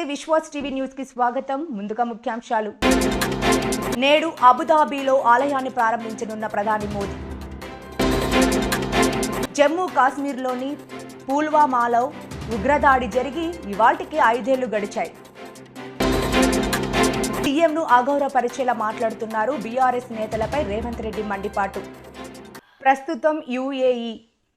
నమస్తే విశ్వాస్ టీవీ న్యూస్కి స్వాగతం. ముందుగా ముఖ్యాంశాలు. నేడు అబుదాబీలో ఆలయాన్ని ప్రారంభించనున్న ప్రధాని మోదీ. జమ్మూ కాశ్మీర్లోని పుల్వామాలో ఉగ్రదాడి జరిగి ఇవాటికి ఐదేళ్ళు గడిచాయి. సీఎంను అగౌరవపరిచేలా మాట్లాడుతున్నారు బీఆర్ఎస్ నేతలపై రేవంత్ రెడ్డి మండిపాటు. ప్రస్తుతం యుఏఈ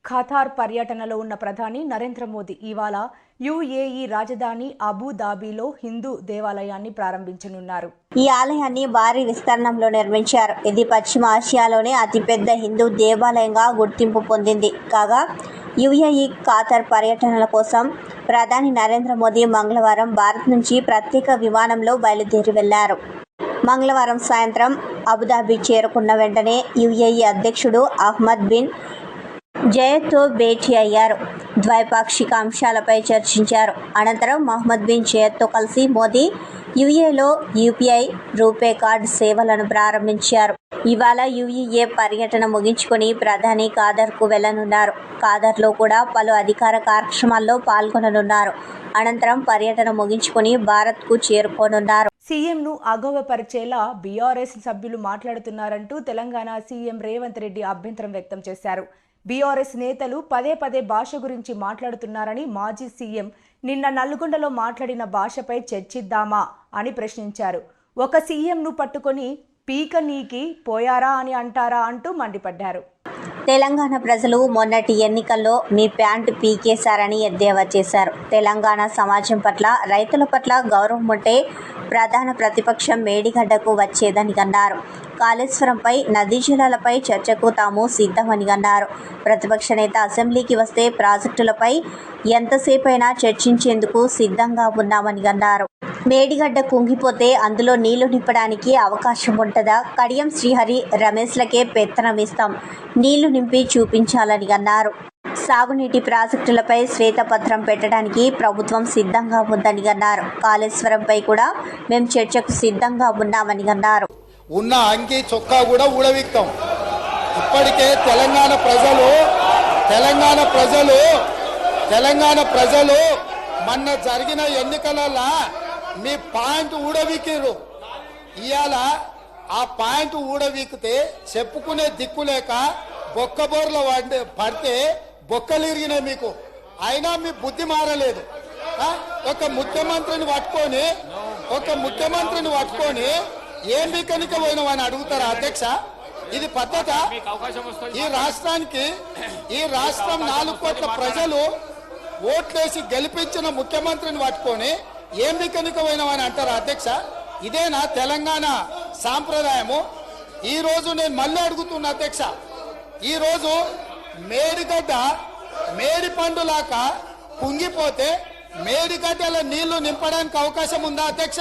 ఖతార్ పర్యటనలో ఉన్న ప్రధాని నరేంద్ర మోదీ ఇవాళ యుఏఈ రాజధాని అబుదాబీలో హిందూ దేవాలయాన్ని ప్రారంభించనున్నారు. ఈ ఆలయాన్ని భారీ విస్తరణంలో నిర్మించారు. ఇది పశ్చిమ ఆసియాలోనే అతిపెద్ద హిందూ దేవాలయంగా గుర్తింపు పొందింది. కాగా యుఏఈ ఖాతర్ పర్యటనల కోసం ప్రధాని నరేంద్ర మోదీ మంగళవారం భారత్ నుంచి ప్రత్యేక విమానంలో బయలుదేరి వెళ్ళారు. మంగళవారం సాయంత్రం అబుదాబి చేరుకున్న వెంటనే యుఏఈ అధ్యక్షుడు అహ్మద్ బిన్ జయత్తో భేటీ అయ్యారు. ద్వైపాక్షిక అంశాలపై చర్చించారు. అనంతరం మహమ్మద్ బిన్ జయత్తో కలిసి Modi యుఏలో U P I RuPay card సేవలను ప్రారంభించారు. ఇవాళ యుఈఏ పర్యటన ముగించుకొని ప్రధాని కాదర్కు వెళ్ళనున్నారు. కాదర్లో కూడా పలు అధికార కార్యక్రమాల్లో పాల్గొననున్నారు. అనంతరం పర్యటన ముగించుకొని భారత్కు చేరుకోనున్నారు. సీఎంను అగౌరవపరిచేలా బీఆర్ఎస్ సభ్యులు మాట్లాడుతున్నారంటూ తెలంగాణ సీఎం రేవంత్ రెడ్డి అభ్యంతరం వ్యక్తం చేశారు. బీఆర్ఎస్ నేతలు పదే పదే భాష గురించి మాట్లాడుతున్నారని మాజీ సీఎం నిన్న నల్గొండలో మాట్లాడిన భాషపై చర్చిద్దామా అని ప్రశ్నించారు. ఒక సీఎంను పట్టుకొని పీక నీకి పోయారా అని అంటారా అంటూ మండిపడ్డారు. తెలంగాణ ప్రజలు మొన్నటి ఎన్నికల్లో మీ ప్యాంటు పీకేశారని ఎద్దేవా చేశారు. తెలంగాణ సమాజం పట్ల రైతుల పట్ల గౌరవం ఉంటే ప్రధాన ప్రతిపక్షం మేడిగడ్డకు వచ్చేదని అన్నారు. కాళేశ్వరంపై నదీ జలాలపై చర్చకు తాము సిద్ధమని అన్నారు. ప్రతిపక్ష నేత అసెంబ్లీకి వస్తే ప్రాజెక్టులపై ఎంతసేపైనా చర్చించేందుకు సిద్ధంగా ఉన్నామని అన్నారు. మేడిగడ్డ కుంగిపోతే అందులో నీళ్ళు నింపడానికి అవకాశం ఉంటుందా? కడియం శ్రీహరి రమేష్లకే పెత్తనం ఇస్తాం. నీళ్ళు నింపి చూపించాలని అన్నారు. సాగునీటి ప్రాజెక్టులపై శ్వేతపత్రం పెట్టడానికి ప్రభుత్వం సిద్ధంగా ఉందని అన్నారు. కాళేశ్వరంపై కూడా మేము చర్చకు సిద్ధంగా ఉన్నామని అన్నారు. ఉన్న అంగి చొక్కా కూడా ఊడవిక్తాం. ఇప్పటికే తెలంగాణ ప్రజలు తెలంగాణ ప్రజలు తెలంగాణ ప్రజలు మొన్న జరిగిన ఎన్నికలలో మీ పాయింట్ ఊడవికిరు ఇవాళ ఆ పాయింట్ ఊడవీకితే చెప్పుకునే దిక్కు లేక బొక్కబోర్ల పడి పడితే బొక్కలిరిగినాయి మీకు. అయినా మీ బుద్ధి మారలేదు. ఒక ముఖ్యమంత్రిని పట్టుకొని ఒక ముఖ్యమంత్రిని పట్టుకొని ఏం మీకనిక పోయినావని అడుగుతారా అధ్యక్ష? ఇది పద్ధత. ఈ రాష్ట్రానికి ఈ రాష్ట్రం నాలుగు కోట్ల ప్రజలు ఓట్లేసి గెలిపించిన ముఖ్యమంత్రిని పట్టుకొని ఏం మీకనిక పోయినావని అంటారా అధ్యక్ష? ఇదేనా తెలంగాణ సాంప్రదాయము? ఈ రోజు నేను మళ్ళీ అడుగుతున్నా అధ్యక్ష. ఈ రోజు మేడిగడ్డ మేడి పండులాక కుంగిపోతే మేడిగడ్డల నీళ్ళు నింపడానికి అవకాశం ఉందా అధ్యక్ష?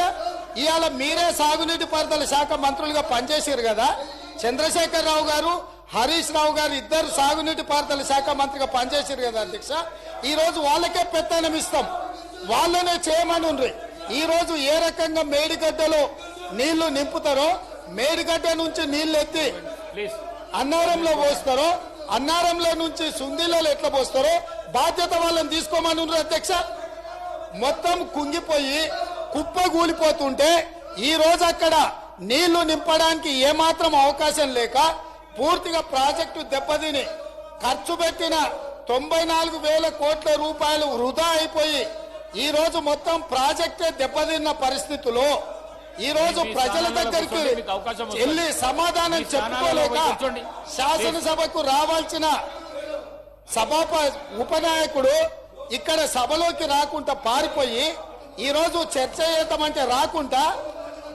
ఇవాళ మీరే సాగునీటి పారుదల శాఖ మంత్రులుగా పనిచేసారు కదా. చంద్రశేఖర్ రావు గారు హరీష్ రావు గారు ఇద్దరు సాగునీటి పారుదల శాఖ మంత్రిగా పనిచేసారు కదా అధ్యక్ష. ఈ రోజు వాళ్ళకే పెత్తనం ఇస్తాం. వాళ్ళనే చేయమని ఉండ్రి. ఈ రోజు ఏ రకంగా మేడిగడ్డలో నీళ్ళు నింపుతారో మేడిగడ్డ నుంచి నీళ్ళు ఎత్తి అన్నారంలో పోస్తారో అన్నారంలో నుంచి సుందీలలో ఎట్లా పోస్తారో బాధ్యత వాళ్ళని తీసుకోమని ఉన్నారు అధ్యక్ష. మొత్తం కుంగిపోయి కుప్ప కూలిపోతుంటే ఈ రోజు అక్కడ నీళ్ళు నింపడానికి ఏమాత్రం అవకాశం లేక పూర్తిగా ప్రాజెక్టు దెబ్బతిని ఖర్చు పెట్టిన తొంభై నాలుగు వేల కోట్ల రూపాయలు వృధా అయిపోయి ఈ రోజు మొత్తం ప్రాజెక్టే దెబ్బతిన్న పరిస్థితిలో ఈ రోజు ప్రజల దగ్గరికి వెళ్ళి సమాధానం చెప్పుకోలేక శాసనసభకు రావాల్సిన సభాప ఉపనాయకుడు ఇక్కడ సభలోకి రాకుండా పారిపోయి ఈరోజు చర్చ చేద్దామంటే రాకుండా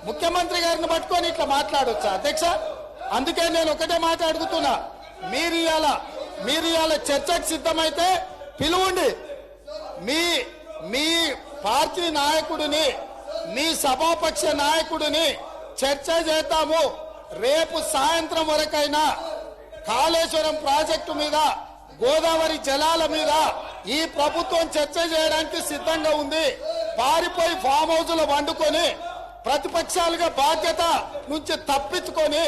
ముఖ్యమంత్రి గారిని పట్టుకొని ఇట్లా మాట్లాడొచ్చా? అధ్యక్ష అందుకే నేను ఒకటే మాట అడుగుతున్నా. మీరు ఇవాళ మీరు ఇవాళ చర్చకు సిద్ధమైతే పిలువండి. మీ మీ పార్టీ నాయకుడిని మీ సభాపక్ష నాయకుడిని చర్చ చేద్దాము. రేపు సాయంత్రం వరకైనా కాళేశ్వరం ప్రాజెక్టు మీద గోదావరి జలాల మీద ఈ ప్రభుత్వం చర్చ చేయడానికి సిద్ధంగా ఉంది. పారిపోయి ఫామ్ హౌస్లో వండుకొని ప్రతిపక్షాలుగా బాధ్యత నుంచి తప్పించుకొని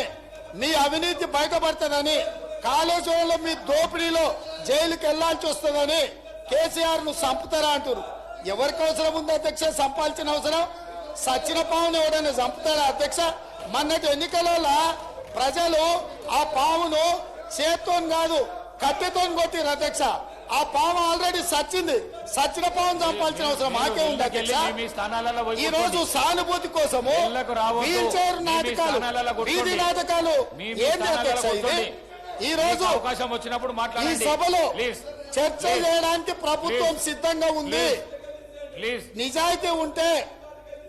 నీ అవినీతి బయటపడుతుందని కాళేశ్వరంలో మీ దోపిడీలో జైలుకి వెళ్ళాల్సి వస్తుందని కేసీఆర్ను చంపుతారా అంటారు ఎవరికి అవసరం ఉంది అధ్యక్ష? చంపాల్సిన అవసరం? సచిన పావును ఎవడైనా చంపుతారా అధ్యక్ష? మొన్నటి ఎన్నికలలో ప్రజలు ఆ పావును చేత్తో కాదు కత్తితో కొట్టిరు అధ్యక్ష. ఆ పాము ఆల్రెడీ సచ్చింది సచిన పావును చంపాల్సిన అవసరం మాకే ఉంది అధ్యక్ష ఈ రోజు. సానుభూతి కోసము. వీల్ చైర్ నాటకాలు. వీధి నాటకాలు ఏంటి అధ్యక్ష ఇది. ఈ రోజు అవకాశం వచ్చినప్పుడు ఈ సభలో చర్చ. చేయడానికి ప్రభుత్వం. సిద్ధంగా ఉంది నిజాయితీ ఉంటే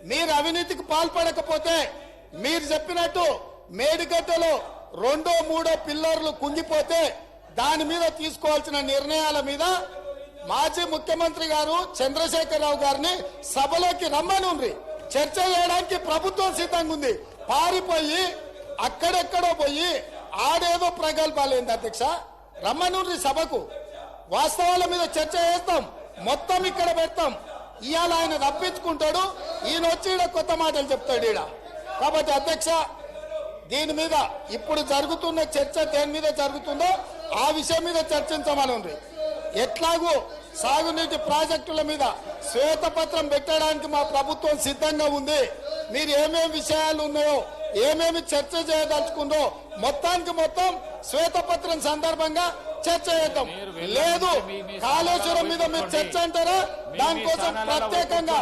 మీరు అవినీతికి పాల్పడకపోతే మీరు చెప్పినట్టు మేడిగడ్డలో రెండో మూడో పిల్లర్లు కుంగిపోతే దాని మీద తీసుకోవాల్సిన నిర్ణయాల మీద మాజీ ముఖ్యమంత్రి గారు చంద్రశేఖరరావు గారిని సభలోకి రమ్మనుండ్రి. చర్చ చేయడానికి ప్రభుత్వం సిద్ధంగా ఉంది. పారిపోయి అక్కడెక్కడో పోయి ఆడేదో ప్రగల్భాలేంది అధ్యక్ష? రమ్మనుండ్రి సభకు. వాస్తవాల మీద చర్చ చేస్తాం. మొత్తం ఇక్కడ పెడతాం. ఇవాళ ఆయన తప్పించుకుంటాడు ఈయన వచ్చి ఈడ కొత్త మాటలు చెప్తాడు ఈడ. కాబట్టి అధ్యక్ష దీని మీద ఇప్పుడు జరుగుతున్న చర్చ దేని మీద జరుగుతుందో ఆ విషయం మీద చర్చించమని ఉంది ఎట్లాగూ సాగునీటి ప్రాజెక్టుల మీద శ్వేతపత్రం పెట్టడానికి మా ప్రభుత్వం సిద్ధంగా ఉంది. మీరు ఏమేమి విషయాలు ఉన్నాయో ఏమేమి చర్చ చేయదలుచుకుందో మొత్తానికి మొత్తం శ్వేతపత్రం సందర్భంగా చర్చ చేద్దాం. లేదు కాళేశ్వరం మీద మీరు చర్చ అంటారా? దానికోసం ప్రత్యేకంగా.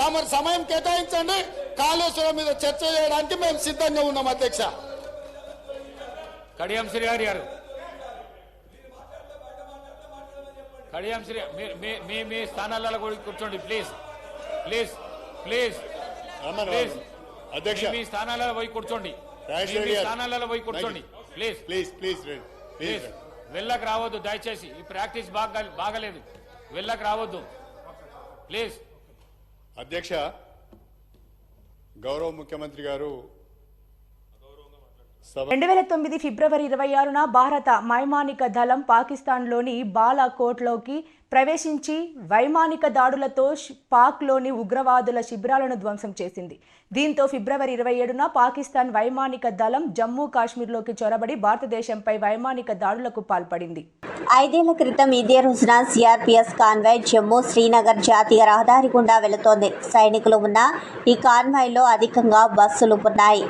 తమరు సమయం కేటాయించండి. కాళేశ్వరం మీద చర్చ చేయడానికి మేము సిద్ధంగా ఉన్నాం అధ్యక్ష. కడియం శ్రీ గారి. కడియం శ్రీ మీ- మీ- స్థానాలలో కూడా కూర్చోండి ప్లీజ్ ప్లీజ్ ప్లీజ్ ప్లీజ్ అధ్యక్ష. మీ- స్థానాలలో పోయి కూర్చోండి. మీ-. స్థానాలలో పోయి కూర్చోండి ప్లీజ్ ప్లీజ్ ప్లీజ్ ప్లీజ్ వెళ్ళకు రావద్దు దయచేసి. ఈ ప్రాక్టీస్ బాగా బాగలేదు. వెళ్ళకు రావద్దు. ప్లీజ్ అధ్యక్ష గౌరవ ముఖ్యమంత్రి గారు రెండు వేల తొమ్మిది ఫిబ్రవరి ఇరవై ఆరున భారత మైమానిక దళం పాకిస్తాన్లోని బాలాకోట్లోకి ప్రవేశించి వైమానిక దాడులతో పాక్లోని ఉగ్రవాదుల శిబిరాలను ధ్వంసం చేసింది. దీంతో ఫిబ్రవరి ఇరవై ఏడున పాకిస్తాన్ వైమానిక దళం జమ్మూ కాశ్మీర్లోకి చొరబడి భారతదేశంపై వైమానిక దాడులకు పాల్పడింది. ఐదేళ్ళ క్రితం ఇదే రోజున సిఆర్పిఎస్ కాన్వాయ్ జమ్మూ శ్రీనగర్ జాతీయ రహదారి గుండా వెళుతోంది. సైనికులు ఉన్న ఈ కాన్వాయ్లో అధికంగా బస్సులు ఉన్నాయి.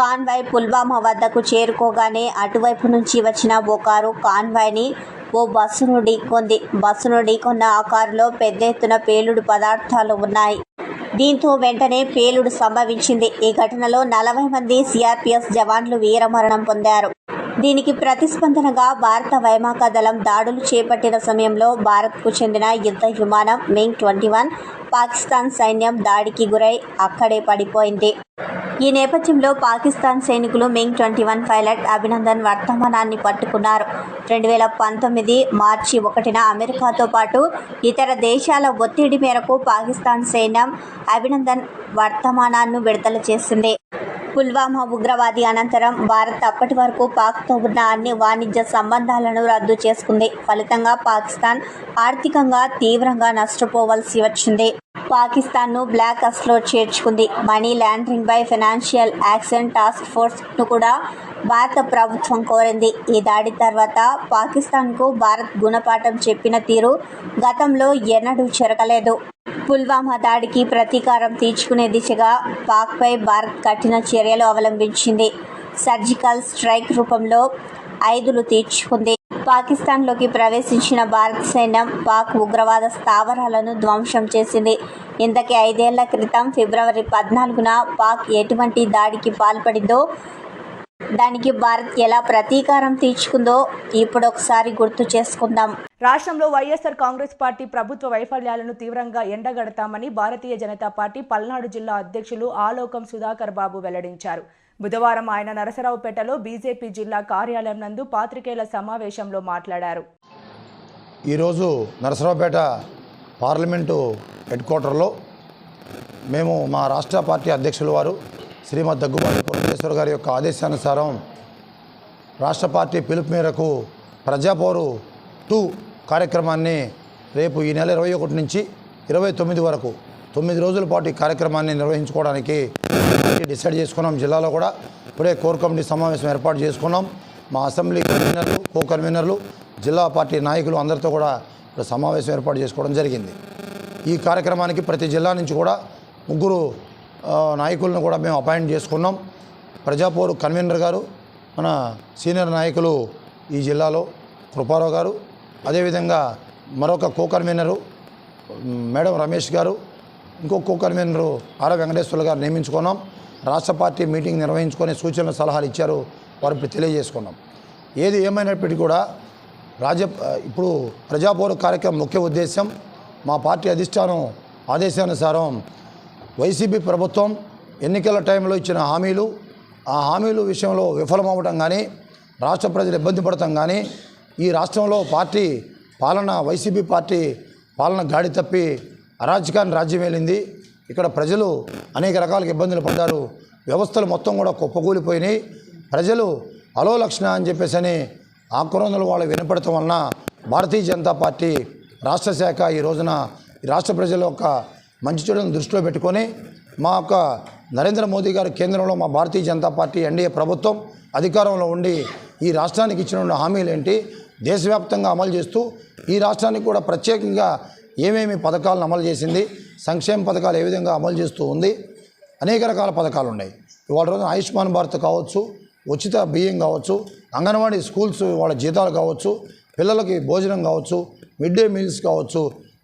కాన్వాయ్ పుల్వామా వద్దకు చేరుకోగానే అటువైపు నుంచి వచ్చిన ఓ కారు కాన్వాయ్ని ఓ బస్సును ఢీకొంది. బస్సును ఢీకొన్న ఆ కారులో పెద్ద ఎత్తున పేలుడు పదార్థాలు ఉన్నాయి. దీంతో వెంటనే పేలుడు సంభవించింది. ఈ ఘటనలో నలభై మంది సిఆర్పిఎఫ్ జవాన్లు వీరమరణం పొందారు. దీనికి ప్రతిస్పందనగా భారత వైమాక దళం దాడులు చేపట్టిన సమయంలో భారత్కు చెందిన యుద్ధ విమానం మింగ్ ట్వంటీ వన్ పాకిస్తాన్ సైన్యం దాడికి గురై అక్కడే పడిపోయింది. ఈ నేపథ్యంలో పాకిస్తాన్ సైనికులు MiG twenty one pilot Abhinandan వర్తమానాన్ని పట్టుకున్నారు. రెండు వేల పంతొమ్మిది మార్చి ఒకటిన అమెరికాతో పాటు ఇతర దేశాల ఒత్తిడి మేరకు పాకిస్తాన్ సైన్యం అభినందన్ వర్తమానాన్ని విడుదల చేసింది. పుల్వామా ఉగ్రవాది అనంతరం భారత్ అప్పటి వరకు పాక్తో ఉన్న అన్ని వాణిజ్య సంబంధాలను రద్దు చేసుకుంది. ఫలితంగా పాకిస్తాన్ ఆర్థికంగా తీవ్రంగా నష్టపోవలసి వచ్చింది. పాకిస్తాన్ను బ్లాక్లో చేర్చుకుంది. Money laundering by financial action task ఫోర్స్ను కూడా భారత ప్రభుత్వం కోరింది. ఈ దాడి తర్వాత పాకిస్తాన్కు భారత్ గుణపాఠం చెప్పిన తీరు గతంలో ఎన్నడూ చెరగలేదు. పుల్వామా దాడికి ప్రతీకారం తీర్చుకునే దిశగా పాక్పై భారత్ కఠిన చర్యలు అవలంబించింది. సర్జికల్ స్ట్రైక్ రూపంలో ఐదులు తీర్చుకుంది. పాకిస్తాన్లోకి ప్రవేశించిన భారత సైన్యం పాక్ ఉగ్రవాద స్థావరాలను ధ్వంసం చేసింది. ఇంతకీ ఐదేళ్ళ క్రితం ఫిబ్రవరి పద్నాలుగున పాక్ ఎటువంటి దాడికి పాల్పడిందో దానికి భారత్ ఎలా ప్రతీకారం తీర్చుకుందో ఇప్పుడు ఒకసారి గుర్తు చేసుకుందాం. రాష్ట్రంలో వైఎస్ఆర్ కాంగ్రెస్ పార్టీ ప్రభుత్వ వైఫల్యాలను తీవ్రంగా ఎండగడతామని భారతీయ జనతా పార్టీ పల్నాడు జిల్లా అధ్యక్షులు ఆలోకం సుధాకర్ బాబు వెల్లడించారు. బుధవారం ఆయన నరసరావుపేటలో బీజేపీ జిల్లా కార్యాలయం నందు పాత్రికేయుల సమావేశంలో మాట్లాడారు. ఈరోజు నరసరావుపేట పార్లమెంటు హెడ్ క్వార్టర్లో మేము మా రాష్ట్ర పార్టీ అధ్యక్షుల వారు శ్రీమద్ దగ్గుబాటి పురంధేశ్వర్ గారి యొక్క ఆదేశానుసారం రాష్ట్ర పార్టీ పిలుపు మేరకు ప్రజాపోరు టూ కార్యక్రమాన్ని రేపు ఈ నెల ఇరవై ఒకటి నుంచి ఇరవై తొమ్మిది వరకు తొమ్మిది రోజుల పాటు ఈ కార్యక్రమాన్ని నిర్వహించుకోవడానికి డిసైడ్ చేసుకున్నాం. జిల్లాలో కూడా ఇప్పుడే కోర్ కమిటీ సమావేశం ఏర్పాటు చేసుకున్నాం. మా అసెంబ్లీ కన్వీనర్లు కో కన్వీనర్లు జిల్లా పార్టీ నాయకులు అందరితో కూడా ఇక్కడ సమావేశం ఏర్పాటు చేసుకోవడం జరిగింది. ఈ కార్యక్రమానికి ప్రతి జిల్లా నుంచి కూడా ముగ్గురు నాయకులను కూడా మేము అపాయింట్ చేసుకున్నాం. ప్రజాపూర్ కన్వీనర్ గారు మన సీనియర్ నాయకులు ఈ జిల్లాలో కృపారావు గారు అదేవిధంగా మరొక కో కన్వీనరు మేడం రమేష్ గారు ఇంకో కో కన్వీనరు ఆర వెంకటేశ్వర్లు గారు నియమించుకున్నాం. రాష్ట్ర పార్టీ మీటింగ్ నిర్వహించుకొని సూచనలు సలహాలు ఇచ్చారు. వారికి తెలియజేసుకున్నాం. ఏది ఏమైనప్పటికీ కూడా రాజ ఇప్పుడు ప్రజాపౌర కార్యక్రమం ముఖ్య ఉద్దేశం మా పార్టీ అధిష్టానం ఆదేశానుసారం వైసీపీ ప్రభుత్వం ఎన్నికల టైంలో ఇచ్చిన హామీలు ఆ హామీలు విషయంలో విఫలమవ్వటం కానీ రాష్ట్ర ప్రజలు ఇబ్బంది పడటం కానీ ఈ రాష్ట్రంలో పార్టీ పాలన వైసీపీ పార్టీ పాలన గాడి తప్పి అరాజకాన్ని రాజ్యం వెళ్ళింది ఇక్కడ ప్రజలు అనేక రకాల ఇబ్బందులు పడ్డారు. వ్యవస్థలు మొత్తం కూడా కుప్పకూలిపోయినాయి. ప్రజలు అలో లక్షణ అని చెప్పేసి అని ఆక్రోందలు వాళ్ళు వినపడటం వలన భారతీయ జనతా పార్టీ రాష్ట్ర శాఖ ఈ రోజున ఈ రాష్ట్ర ప్రజల యొక్క మంచి చెడును దృష్టిలో పెట్టుకొని మా యొక్క నరేంద్ర మోదీ గారు కేంద్రంలో మా భారతీయ జనతా పార్టీ ఎన్డీఏ ప్రభుత్వం అధికారంలో ఉండి ఈ రాష్ట్రానికి ఇచ్చిన హామీలు ఏంటి? దేశవ్యాప్తంగా అమలు చేస్తూ ఈ రాష్ట్రానికి కూడా ప్రత్యేకంగా ఏమేమి పథకాలను అమలు చేసింది సంక్షేమ పథకాలు ఏ విధంగా అమలు చేస్తూ ఉంది అనేక రకాల పథకాలు ఉన్నాయి. ఇవాళ రోజున ఆయుష్మాన్ భారత్ కావచ్చు ఉచిత బియ్యం కావచ్చు అంగన్వాడీ స్కూల్స్ వాళ్ళ జీతాలు కావచ్చు పిల్లలకి భోజనం కావచ్చు మిడ్ డే మీల్స్ కావచ్చు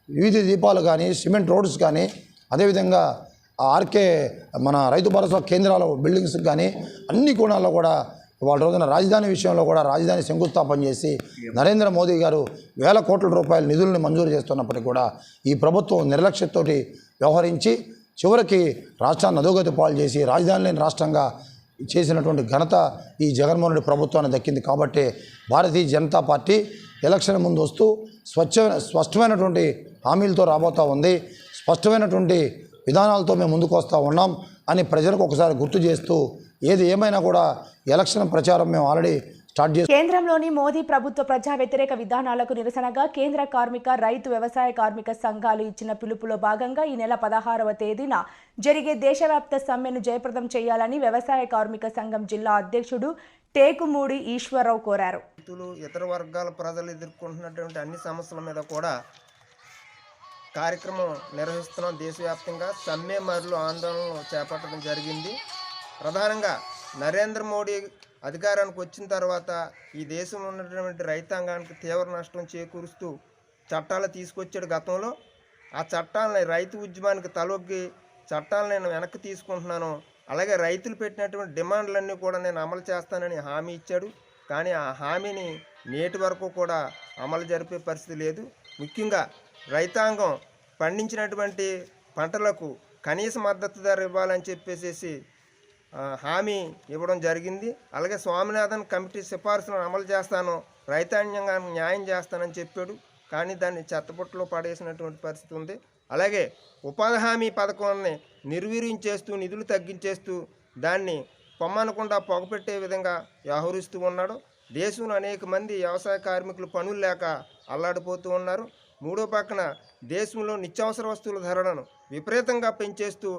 వీధి దీపాలు కానీ సిమెంట్ రోడ్స్ కానీ అదేవిధంగా ఆర్కే మన రైతు భరోసా కేంద్రాల బిల్డింగ్స్ కానీ అన్ని కోణాల్లో కూడా వాళ్ళ రోజున రాజధాని విషయంలో కూడా రాజధాని శంకుస్థాపన చేసి నరేంద్ర మోదీ గారు వేల కోట్ల రూపాయల నిధులను మంజూరు చేస్తున్నప్పటికీ కూడా ఈ ప్రభుత్వం నిర్లక్ష్యతోటి వ్యవహరించి చివరికి రాష్ట్రాన్ని అధోగతి పాలు చేసి రాజధాని లేని రాష్ట్రంగా చేసినటువంటి ఘనత ఈ జగన్మోహన్ రెడ్డి ప్రభుత్వానికి దక్కింది కాబట్టి భారతీయ జనతా పార్టీ ఎలక్షన్ ముందు వస్తూ స్వచ్ఛ స్పష్టమైనటువంటి హామీలతో రాబోతూ ఉంది. స్పష్టమైనటువంటి విధానాలతో మేము ముందుకు వస్తూ ఉన్నాం. అని ప్రజలకు ఒకసారి గుర్తు చేస్తూ ఏది ఏమైనా కూడా ఎలక్షన్ ప్రచారం మేము ఆల్రెడీ స్టార్ట్ చేసి కేంద్రంలోని మోదీ ప్రభుత్వ ప్రజా వ్యతిరేక విధానాలకు నిరసనగా కేంద్ర కార్మిక రైతు వ్యవసాయ కార్మిక సంఘాలు ఇచ్చిన పిలుపులో భాగంగా ఈ నెల పదహారవ తేదీన జరిగే దేశవ్యాప్త సమ్మెను జయప్రదం చేయాలని వ్యవసాయ కార్మిక సంఘం జిల్లా అధ్యక్షుడు టేకుమూడి ఈశ్వరరావు కోరారు. రైతులు ఇతర వర్గాల ప్రజలు ఎదుర్కొంటున్నటువంటి అన్ని సమస్యల మీద కూడా కార్యక్రమం నిర్వహిస్తున్నాం దేశవ్యాప్తంగా. సమ్మె మరియు ఆందోళనలు చేపట్టడం జరిగింది. ప్రధానంగా నరేంద్ర మోడీ అధికారానికి వచ్చిన తర్వాత ఈ దేశంలో ఉన్నటువంటి రైతాంగానికి తీవ్ర నష్టం చేకూరుస్తూ చట్టాలు తీసుకొచ్చాడు గతంలో. ఆ చట్టాలని రైతు ఉద్యమానికి తలొగ్గి చట్టాలను నేను వెనక్కి తీసుకుంటున్నాను. అలాగే రైతులు పెట్టినటువంటి డిమాండ్లన్నీ కూడా నేను అమలు చేస్తానని హామీ ఇచ్చాడు. కానీ ఆ హామీని నేటి వరకు కూడా అమలు జరిపే పరిస్థితి లేదు. ముఖ్యంగా రైతాంగం పండించినటువంటి పంటలకు కనీస మద్దతు ధర ఇవ్వాలని చెప్పేసి హామీ ఇవ్వడం జరిగింది. అలాగే స్వామినాథన్ కమిటీ సిఫార్సులను అమలు చేస్తాను రైతాంగానికి న్యాయం చేస్తానని చెప్పాడు. కానీ దాన్ని చెత్తపుట్టలో పడేసినటువంటి పరిస్థితి ఉంది. అలాగే ఉపాధి హామీ పథకాన్ని నిర్వీర్యం చేస్తూ నిధులు తగ్గించేస్తూ దాన్ని పొమ్మనకుండా పొగపెట్టే విధంగా వ్యవహరిస్తూ ఉన్నాడు. దేశంలో అనేక మంది వ్యవసాయ కార్మికులు పనులు లేక అల్లాడిపోతూ ఉన్నారు. మూడో పక్కన దేశంలో నిత్యావసర వస్తువుల ధరలను విపరీతంగా పెంచేస్తూ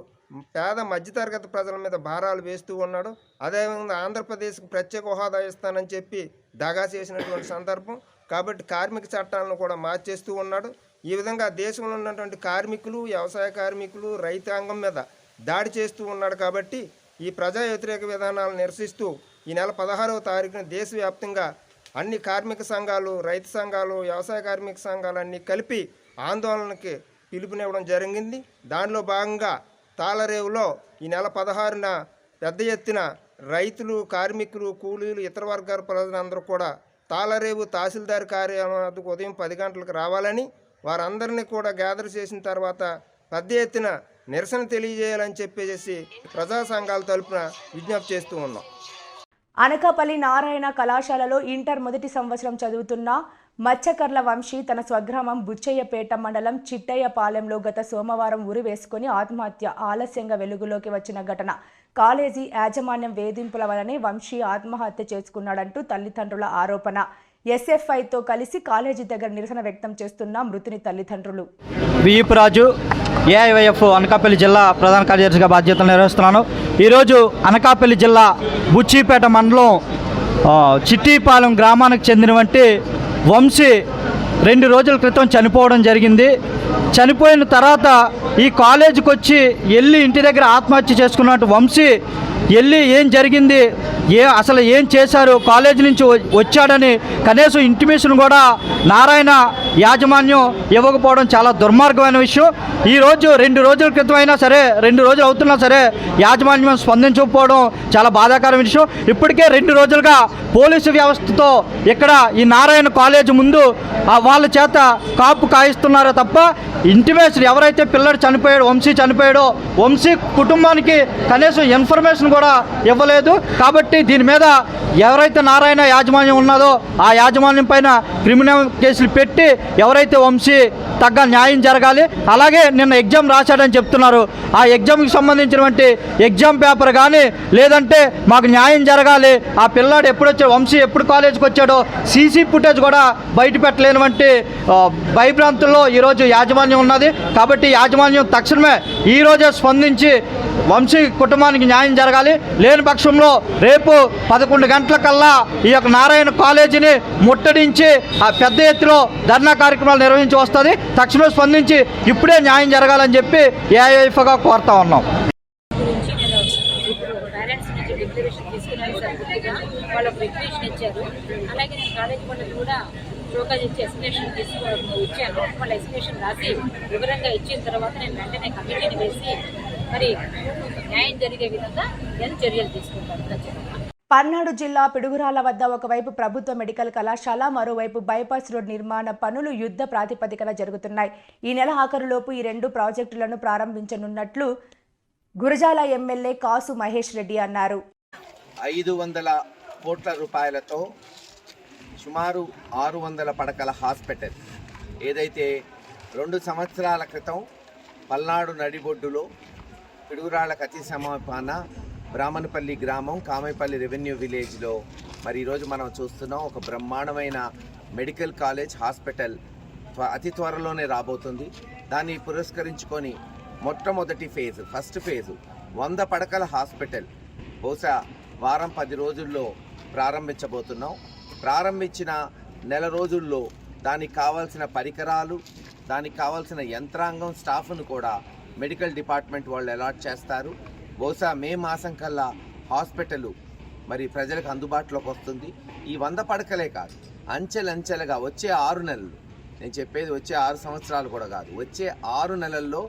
పేద మధ్యతరగతి ప్రజల మీద భారాలు వేస్తూ ఉన్నాడు. అదేవిధంగా ఆంధ్రప్రదేశ్కి ప్రత్యేక హోదా ఇస్తానని చెప్పి దగా చేసినటువంటి సందర్భం. కాబట్టి కార్మిక చట్టాలను కూడా మార్చేస్తూ ఉన్నాడు. ఈ విధంగా దేశంలో ఉన్నటువంటి కార్మికులు వ్యవసాయ కార్మికులు రైతాంగం మీద దాడి చేస్తూ ఉన్నాడు. కాబట్టి ఈ ప్రజా వ్యతిరేక విధానాలను నిరసిస్తూ ఈ నెల పదహారవ తారీఖున దేశవ్యాప్తంగా అన్ని కార్మిక సంఘాలు రైతు సంఘాలు వ్యవసాయ కార్మిక సంఘాలు అన్నీ కలిపి ఆందోళనకి పిలుపునివ్వడం జరిగింది. దానిలో భాగంగా తాళరేవులో ఈ నెల పదహారున పెద్ద ఎత్తున రైతులు కార్మికులు కూలీలు ఇతర వర్గాల ప్రజలందరూ కూడా తాళరేవు తహసీల్దార్ కార్యాలయం వద్దకు ఉదయం పది గంటలకు రావాలని వారందరినీ కూడా గ్యాదర్ చేసిన తర్వాత పెద్ద ఎత్తున నిరసన తెలియజేయాలని చెప్పేసి ప్రజా సంఘాల తరపున విజ్ఞప్తి చేస్తూ ఉన్నాం. అనకాపల్లి నారాయణ కళాశాలలో ఇంటర్ మొదటి సంవత్సరం చదువుతున్న మత్స్యకర్ల వంశీ తన స్వగ్రామం బుచ్చయ్యపేట మండలం చిట్టయ్యపాలెంలో గత సోమవారం ఉరి వేసుకుని ఆత్మహత్య ఆలస్యంగా వెలుగులోకి వచ్చిన ఘటన. కాలేజీ యాజమాన్యం వేధింపుల వలనే వంశీ ఆత్మహత్య చేసుకున్నాడంటూ తల్లిదండ్రుల ఆరోపణ. ఎస్ఎఫ్ఐతో కలిసి కాలేజీ దగ్గర నిరసన వ్యక్తం చేస్తున్న మృతుని తల్లిదండ్రులు. విఈపు రాజు ఏఐవైఎఫ్ అనకాపల్లి జిల్లా ప్రధాన కార్యదర్శిగా బాధ్యతలు నిర్వహిస్తున్నాను. ఈరోజు అనకాపల్లి జిల్లా బుచ్చిపేట మండలం చిట్టిపాలెం గ్రామానికి చెందినవంటి వంశీ రెండు రోజుల క్రితం చనిపోవడం జరిగింది. చనిపోయిన తర్వాత ఈ కాలేజీకి వచ్చి వెళ్ళి ఇంటి దగ్గర ఆత్మహత్య చేసుకున్నట్టు వంశీ వెళ్ళి ఏం జరిగింది? ఏ అసలు ఏం చేశారు? కాలేజీ నుంచి వచ్చాడని కనీసం ఇంటిమేషన్ కూడా నారాయణ యాజమాన్యం ఇవ్వకపోవడం చాలా దుర్మార్గమైన విషయం. ఈరోజు రెండు రోజుల క్రితం అయినా సరే రెండు రోజులు అవుతున్నా సరే యాజమాన్యం స్పందించకపోవడం చాలా బాధాకరమైన విషయం. ఇప్పటికే రెండు రోజులుగా పోలీసు వ్యవస్థతో ఇక్కడ ఈ నారాయణ కాలేజ్ ముందు ఆ వాళ్ళ చేత కాపు కాయిస్తున్నారో తప్ప ఇంటిమేషన్ ఎవరైతే పిల్లడు చనిపోయాడో వంశీ చనిపోయాడో వంశీ కుటుంబానికి కనీసం ఇన్ఫర్మేషన్ కూడా ఇవ్వలేదు. కాబట్టి దీని మీద ఎవరైతే నారాయణ యాజమాన్యం ఉన్నదో ఆ యాజమాన్యం పైన క్రిమినల్ కేసులు పెట్టి ఎవరైతే వంశీ తగ్గ న్యాయం జరగాలి. అలాగే నిన్న ఎగ్జామ్ రాశాడని చెప్తున్నారు. ఆ ఎగ్జామ్కి సంబంధించినటువంటి ఎగ్జామ్ పేపర్ కానీ లేదంటే మాకు న్యాయం జరగాలి. ఆ పిల్లాడు ఎప్పుడు వంశీ ఎప్పుడు కాలేజీకి వచ్చాడో సీసీ ఫుటేజ్ కూడా బయట పెట్టలేనివంటి భయభ్రాంతుల్లో ఈరోజు యాజమాన్యం ఉన్నది. కాబట్టి యాజమాన్యం తక్షణమే ఈరోజే స్పందించి వంశీ కుటుంబానికి న్యాయం జరగాలి. లేని పక్షంలో రేపు పదకొండు గంటల కల్లా ఈ యొక్క నారాయణ కాలేజీని ముట్టడించి ఆ పెద్ద ఎత్తులో ధర్నా కార్యక్రమాలు నిర్వహించి వస్తుంది. తక్షణమే స్పందించి ఇప్పుడే న్యాయం జరగాలని చెప్పి ఏఐఎఫ్గా కోరుతా ఉన్నాం. గురించి పేరెంట్స్ నుంచి డిక్లరేషన్ తీసుకున్నాను సార్ పూర్తిగా. వాళ్ళకి రిక్వెషన్ ఇచ్చారు. అలాగే నేను కాలేజ్ వాళ్ళకి కూడా షోకాజ్ ఇచ్చి ఎస్టిమేషన్ తీసుకో ఇచ్చాను. వాళ్ళ ఎస్టిమేషన్ రాసి వివరంగా ఇచ్చిన తర్వాత నేను వెంటనే కమిటీని వేసి మరి న్యాయం జరిగే విధంగా నేను చర్యలు తీసుకుంటాను ఖచ్చితంగా పల్నాడు జిల్లా పిడుగురాల వద్ద ఒకవైపు ప్రభుత్వ మెడికల్ కళాశాల మరోవైపు బైపాస్ రోడ్ నిర్మాణ పనులు యుద్ధ ప్రాతిపదికన జరుగుతున్నాయి. ఈ నెల ఆఖరులోపు ఈ రెండు ప్రాజెక్టులను ప్రారంభించనున్నట్లు Gurajala M L A Kasu Mahesh Reddy అన్నారు. ఐదు వందల కోట్ల రూపాయలతో సుమారు ఆరు వందల పడకల హాస్పిటల్ ఏదైతే రెండు సంవత్సరాల క్రితం పల్నాడు నడిబొడ్డులో పిడుగురాళ్ళకు అతి సమీపాన బ్రాహ్మణపల్లి గ్రామం కామైపల్లి రెవెన్యూ విలేజ్లో మరి ఈరోజు మనం చూస్తున్నాం ఒక బ్రహ్మాండమైన మెడికల్ కాలేజ్ హాస్పిటల్ అతి త్వరలోనే రాబోతుంది. దాన్ని పురస్కరించుకొని మొట్టమొదటి ఫేజ్ ఫస్ట్ ఫేజ్ వంద పడకల హాస్పిటల్ బహుశా వారం పది రోజుల్లో ప్రారంభించబోతున్నాం. ప్రారంభించిన నెల రోజుల్లో దానికి కావాల్సిన పరికరాలు దానికి కావాల్సిన యంత్రాంగం స్టాఫ్ను కూడా మెడికల్ డిపార్ట్మెంట్ వాళ్ళు అలాట్ చేస్తారు. బహుశా మే మాసం కల్లా హాస్పిటల్ మరి ప్రజలకు అందుబాటులోకి వస్తుంది. ఈ వంద పడకలే కాదు అంచెలంచెలుగా వచ్చే ఆరు నెలలు. నేను చెప్పేది వచ్చే ఆరు సంవత్సరాలు కూడా కాదు. వచ్చే ఆరు నెలల్లో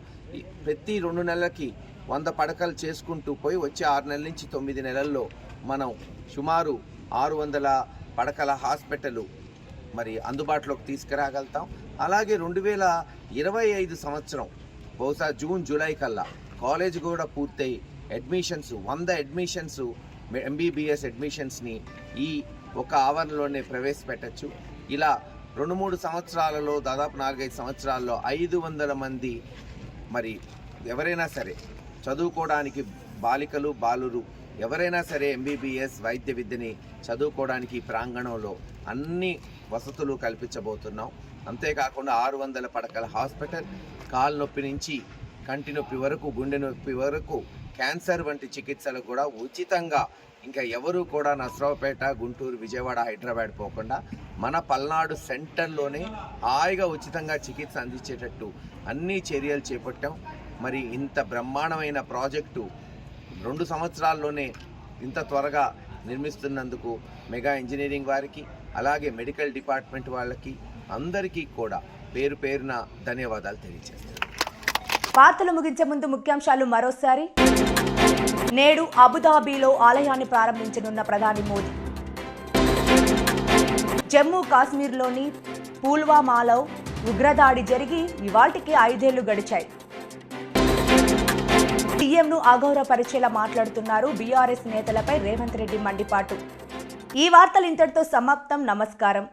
ప్రతి రెండు నెలలకి వంద పడకలు చేసుకుంటూ పోయి వచ్చే ఆరు నెలల నుంచి తొమ్మిది నెలల్లో మనం సుమారు ఆరు వందల పడకల హాస్పిటల్ మరి అందుబాటులోకి తీసుకురాగలుగుతాం. అలాగే రెండు వేల ఇరవై ఐదు సంవత్సరం బహుశా జూన్ జూలై కల్లా కాలేజ్ కూడా పూర్తయి అడ్మిషన్స్ వంద అడ్మిషన్స్ ఎంబీబీఎస్ అడ్మిషన్స్ని ఈ ఒక ఆవరణలోనే ప్రవేశపెట్టచ్చు. ఇలా రెండు మూడు సంవత్సరాలలో దాదాపు నాలుగైదు సంవత్సరాల్లో ఐదు వందల మంది మరి ఎవరైనా సరే చదువుకోవడానికి బాలికలు బాలురు ఎవరైనా సరే ఎంబీబీఎస్ వైద్య విద్యని చదువుకోవడానికి ప్రాంగణంలో అన్ని వసతులు కల్పించబోతున్నాం. అంతేకాకుండా ఆరు వందల పడకల హాస్పిటల్ కాలు నొప్పి నుంచి కంటి నొప్పి వరకు గుండె నొప్పి వరకు క్యాన్సర్ వంటి చికిత్సలు కూడా ఉచితంగా. ఇంకా ఎవరు కూడా నసరావుపేట గుంటూరు విజయవాడ హైదరాబాద్ పోకుండా మన పల్నాడు సెంటర్లోనే హాయిగా ఉచితంగా చికిత్స అందించేటట్టు అన్ని చర్యలు చేపట్టాం. మరి ఇంత బ్రహ్మాండమైన ప్రాజెక్టు రెండు సంవత్సరాల్లోనే ఇంత త్వరగా నిర్మిస్తున్నందుకు మెగా ఇంజనీరింగ్ వారికి అలాగే మెడికల్ డిపార్ట్మెంట్ వాళ్ళకి అందరికీ కూడా పేరు పేరున ధన్యవాదాలు తెలియజేస్తాను వార్తలు ముగించే ముందు ముఖ్యాంశాలు మరోసారి. నేడు అబుదాబీలో ఆలయాన్ని ప్రారంభించనున్న ప్రధాని మోదీ. జమ్మూ కాశ్మీర్లోని పుల్వామాలో ఉగ్రదాడి జరిగి ఇవాటికి ఐదేళ్ళు గడిచాయి. సీఎంను అగౌరవపరిచేలా మాట్లాడుతున్నారు బీఆర్ఎస్ నేతలపై రేవంత్ రెడ్డి మండిపాటు. ఈ వార్తలు ఇంతటితో సమాప్తం. నమస్కారం.